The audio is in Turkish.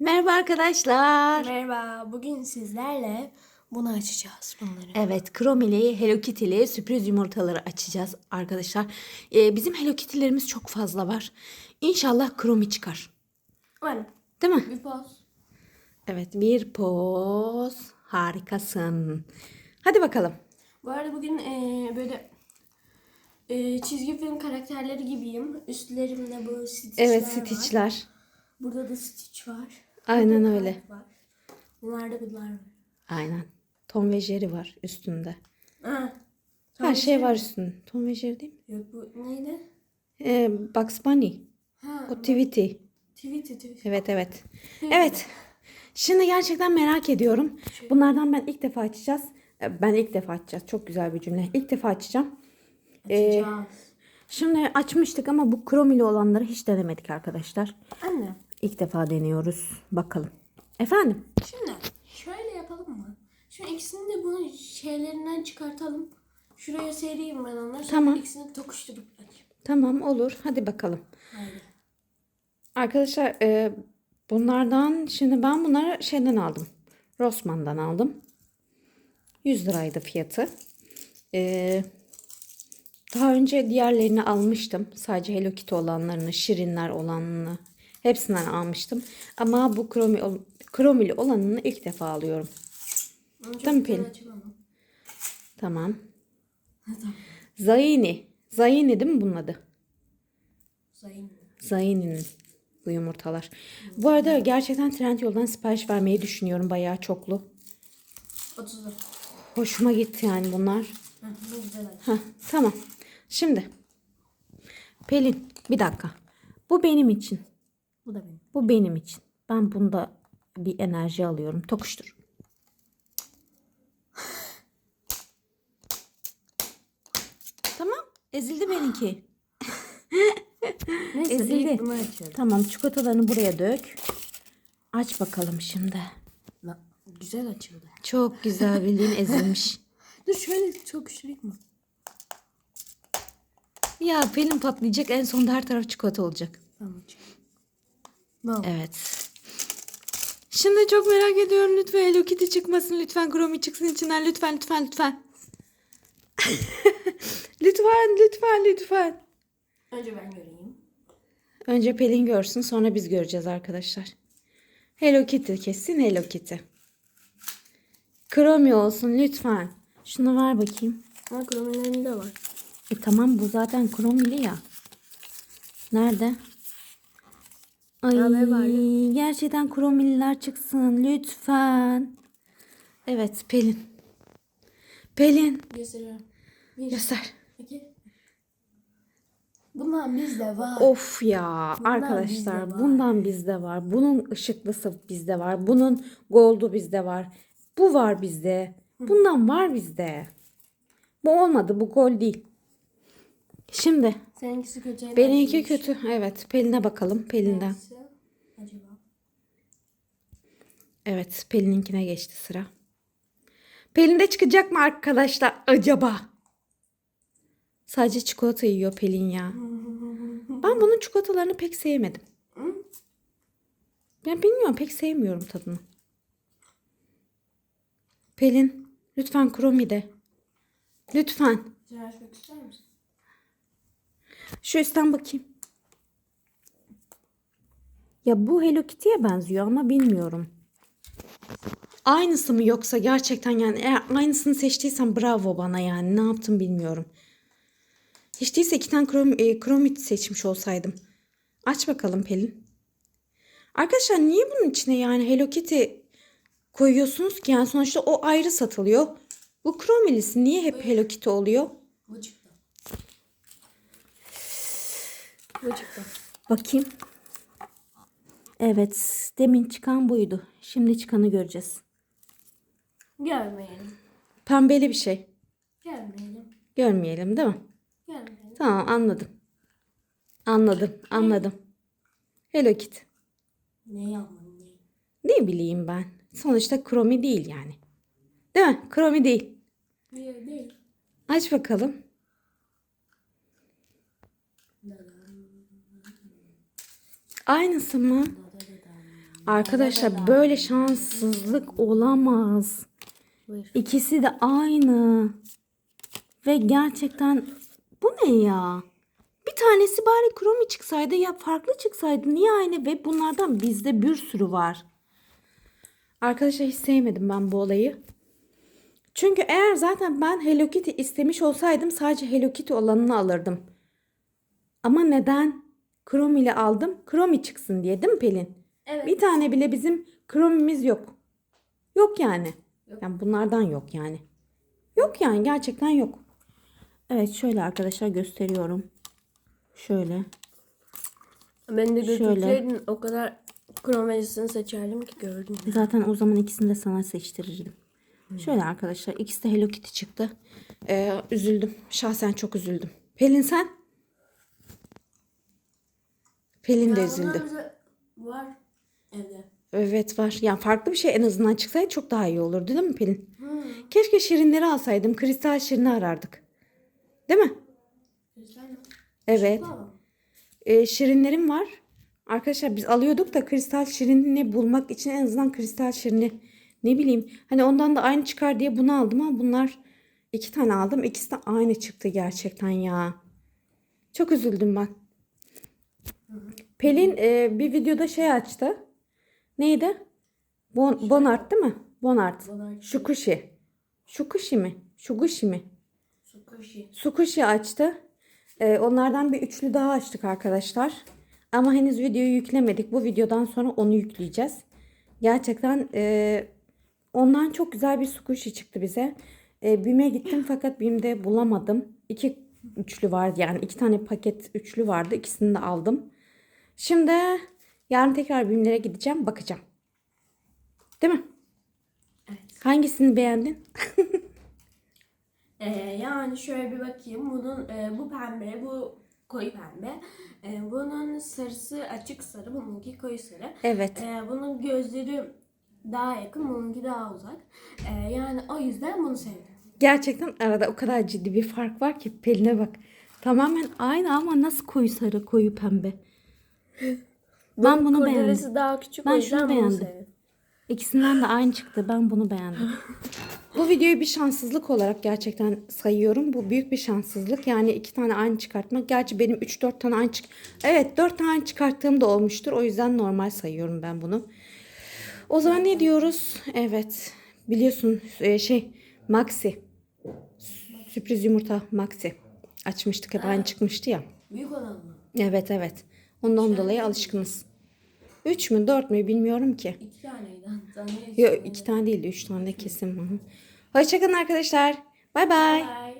Merhaba arkadaşlar. Merhaba, bugün sizlerle bunu açacağız bunları. Evet, Chromili, Hello Kitty'li sürpriz yumurtaları açacağız arkadaşlar. Ee, bizim Hello Kitty'lerimiz çok fazla var. İnşallah Chromi çıkar. Var Değil mi? bir poz. Evet, bir poz. Harikasın. Hadi bakalım. Bu arada bugün eee, böyle eee, çizgi film karakterleri gibiyim. Üstlerimde bu stitchler Evet, var. Stitch'ler. Burada da stitch var. Aynen öyle. Var. Bunlarda bunlar var. Aynen. Tom ve Jerry var üstünde. Ha. Her şey var üstünde. Tom ve Jerry değil mi? Yok bu neydi? Ee, Bugs Bunny. Ha. O Tweety. Tweety tweety. Evet evet. Evet. Şimdi gerçekten merak ediyorum. Bunlardan ben ilk defa açacağız. Ee, Ben ilk defa açacağız. Çok güzel bir cümle. İlk defa açacağım. Ee, Açacağız. Şimdi açmıştık ama bu kromili olanları hiç denemedik arkadaşlar. Anne. İlk defa deniyoruz. Bakalım. Efendim? Şimdi şöyle yapalım mı? Şimdi ikisini de bunun şeylerinden çıkartalım. Şuraya sereyim ben onları. Sonra Tamam. ikisini tokuşturup açayım. Tamam olur. Hadi bakalım. Haydi. Arkadaşlar e, bunlardan şimdi ben bunları şeyden aldım. Rossmann'dan aldım. 100 liraydı fiyatı. E, daha önce diğerlerini almıştım. Sadece Hello Kitty olanlarını, Şirinler olanını hepsinden almıştım. Ama bu kromi, kromili olanını ilk defa alıyorum. Tamam, Pelin. Tamam. Tamam. Zaini. Zaini değil mi bunun adı? Sayın. Zaini'nin bu yumurtalar. Bu arada gerçekten Trendyol'dan sipariş vermeyi düşünüyorum bayağı çoklu. 30 lira. Hoşuma gitti yani bunlar. Hı, bu güzel aç. Heh, tamam. Şimdi Pelin bir dakika. Bu benim için. Bu da benim. Bu benim için. Ben bunda bir enerji alıyorum. Tokuştur. tamam. Ezildi benimki. Neyse Ezildi. Tamam çikolatalarını buraya dök. Aç bakalım şimdi. Bak, güzel açıldı. Çok güzel bildiğin ezilmiş. Dur şöyle çok şurayım mı? Ya Pelin patlayacak en sonunda her taraf çikolata olacak. Tamam. Tamam. Evet. Şimdi çok merak ediyorum lütfen Hello Kitty çıkmasın lütfen Chromie çıksın içinden lütfen lütfen lütfen. lütfen lütfen lütfen. Önce ben göreyim. Önce Pelin görsün sonra biz göreceğiz arkadaşlar. Hello Kitty kesin Hello Kitty. Chromie olsun lütfen. Şunu ver bakayım. Ha kromelerinde de var. E tamam bu zaten kromili ya. Nerede? Ay gerçekten kromililer çıksın lütfen. Evet Pelin. Pelin Gösteriyorum. Bir, göster. iki. Bundan bizde var. Of ya arkadaşlar bizde bundan bizde var. Bunun ışıklısı bizde var. Bunun goldu bizde var. Bu var bizde. Bundan var bizde. Bu olmadı bu gol değil. Şimdi Seninkisi kötü. benimki kötü. Evet Pelin'e bakalım Pelin'den. Acaba. Evet, Pelin'inkine geçti sıra. Pelin de çıkacak mı arkadaşlar acaba? Sadece çikolata yiyor Pelin ya. Ben bunun çikolatalarını pek sevmedim. Ben bilmiyorum pek sevmiyorum tadını. Pelin, lütfen Kromi de. Lütfen. Sen açmak ister misin? Şu üstten bakayım. Ya bu Hello Kitty'ye benziyor ama bilmiyorum. Aynısı mı yoksa gerçekten yani eğer aynısını seçtiysen bravo bana yani ne yaptım bilmiyorum. Hiç değilse iki tane krom, e, kromit seçmiş olsaydım. Aç bakalım Pelin. Arkadaşlar niye bunun içine yani Hello Kitty koyuyorsunuz ki yani sonuçta o ayrı satılıyor. Bu kromilisi niye hep Hello Kitty oluyor? Bu çıktı. Bu çıktı. Bakayım. Evet, demin çıkan buydu. Şimdi çıkanı göreceğiz. Görmeyelim. Pembeli bir şey. Görmeyelim. Görmeyelim değil mi? Görmeyelim. Tamam anladım. Anladım, anladım. Hello Kitty. Ne yaman ne? Ne bileyim ben. Sonuçta kromi değil yani. Değil mi? Kromi değil. Değil değil. Aç bakalım. Aynısı mı? Arkadaşlar böyle şanssızlık olamaz. İkisi de aynı. Ve gerçekten bu ne ya? Bir tanesi bari kromi çıksaydı ya farklı çıksaydı. Niye aynı? Ve bunlardan bizde bir sürü var. Arkadaşlar hiç sevmedim ben bu olayı. Çünkü eğer zaten ben Hello Kitty istemiş olsaydım sadece Hello Kitty olanını alırdım. Ama neden? Chrome ile aldım. Chrome çıksın diye değil mi Pelin? Evet. Bir tane bile bizim Chrome'imiz yok. Yok yani. Yani bunlardan yok yani. Yok yani gerçekten yok. Evet şöyle arkadaşlar gösteriyorum. Şöyle. Ben de götürseydin o kadar kromatizini seçerdim ki gördüm. Zaten o zaman ikisini de sana seçtirirdim. Şöyle arkadaşlar ikisi de Hello Kitty çıktı. Ee, üzüldüm. Şahsen çok üzüldüm. Pelin sen? Pelin de üzüldü. Var evde. Evet var. Yani farklı bir şey en azından çıksaydı çok daha iyi olurdu değil mi Pelin? Keşke şirinleri alsaydım. Kristal şirini arardık. Değil mi? Güzel mi? Evet. Ee, şirinlerim var. Arkadaşlar biz alıyorduk da kristal şirinini bulmak için en azından kristal şirini ne bileyim. Hani ondan da aynı çıkar diye bunu aldım ama bunlar iki tane aldım. İkisi de aynı çıktı gerçekten ya. Çok üzüldüm ben. Pelin e, bir videoda şey açtı. Neydi? Bon, Bonart değil mi? Bonart. Bonart. Şukushi. Şukushi mi? Şugushi mi? Sukushi. Sukushi açtı. Ee, onlardan bir üçlü daha açtık arkadaşlar. Ama henüz videoyu yüklemedik. Bu videodan sonra onu yükleyeceğiz. Gerçekten e, ondan çok güzel bir sukushi çıktı bize. E, BİM'e gittim fakat BİM'de bulamadım. İki üçlü vardı yani iki tane paket üçlü vardı. İkisini de aldım. Şimdi yarın tekrar BİM'lere gideceğim bakacağım. Değil mi? Evet. Hangisini beğendin? Ee, yani şöyle bir bakayım. Bunun e, bu pembe, bu koyu pembe. E, bunun sarısı açık sarı, bununki koyu sarı. Evet. E, bunun gözleri daha yakın, bununki daha uzak. E, yani o yüzden bunu sevdim. Gerçekten arada o kadar ciddi bir fark var ki Pelin'e bak. Tamamen aynı ama nasıl koyu sarı, koyu pembe. Ben bunu beğendim. Kurdelesi daha küçük Ben o şunu bunu beğendim. sevdim. İkisinden de aynı çıktı. Ben bunu beğendim. Bu videoyu bir şanssızlık olarak gerçekten sayıyorum. Bu büyük bir şanssızlık. Yani iki tane aynı çıkartmak. Gerçi benim 3-4 tane aynı çık... Evet 4 tane aynı çıkarttığım da olmuştur. O yüzden normal sayıyorum ben bunu. O zaman ne diyoruz? Evet. Biliyorsun e, şey Maxi. Sürpriz yumurta Maxi. Açmıştık hep aynı çıkmıştı ya. Büyük olan mı? Evet evet. Ondan dolayı alışkınız. 3 mü 4 mü bilmiyorum ki. İki taneydi. Yok iki tane değil, üç tane kesin. Hı hı. Hoşçakalın arkadaşlar. Bay bay. Bye.